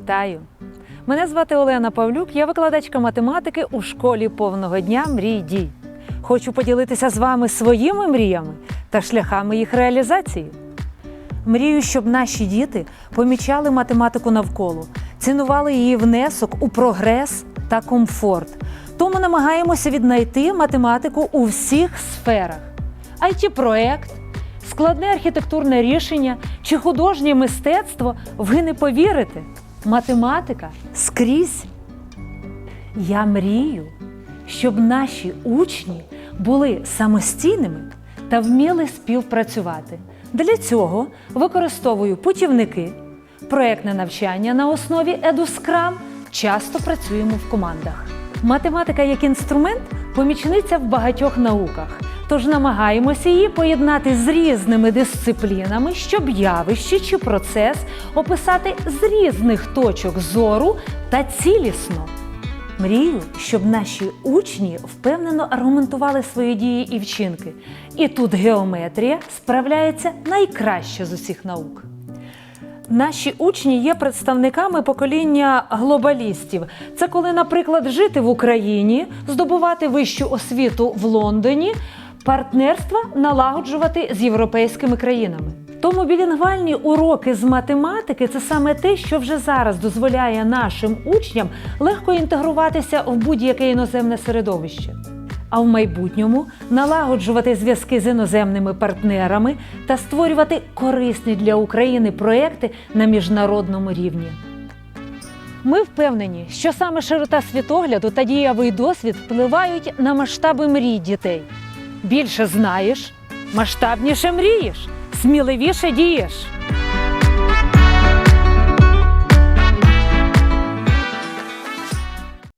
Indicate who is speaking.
Speaker 1: Вітаю! Мене звати Олена Павлюк, я викладачка математики у школі повного дня Мрій дій. Хочу поділитися з вами своїми мріями та шляхами їх реалізації. Мрію, щоб наші діти помічали математику навколо, цінували її внесок у прогрес та комфорт. Тому намагаємося віднайти математику у всіх сферах: it проект складне архітектурне рішення чи художнє мистецтво, ви не повірите. Математика скрізь. Я мрію, щоб наші учні були самостійними та вміли співпрацювати. Для цього використовую путівники, проєктне навчання на основі EduScrum, часто працюємо в командах. Математика як інструмент помічниця в багатьох науках, тож намагаємося її поєднати з різними дисциплінами, щоб явище чи процес описати з різних точок зору та цілісно. Мрію, щоб наші учні впевнено аргументували свої дії і вчинки. І тут геометрія справляється найкраще з усіх наук. Наші учні є представниками покоління глобалістів. Це коли, наприклад, жити в Україні, здобувати вищу освіту в Лондоні, партнерства налагоджувати з європейськими країнами. Тому білінгвальні уроки з математики це саме те, що вже зараз дозволяє нашим учням легко інтегруватися в будь-яке іноземне середовище. А в майбутньому налагоджувати зв'язки з іноземними партнерами та створювати корисні для України проекти на міжнародному рівні. Ми впевнені, що саме широта світогляду та дієвий досвід впливають на масштаби мрій дітей. Більше знаєш, масштабніше мрієш, сміливіше дієш.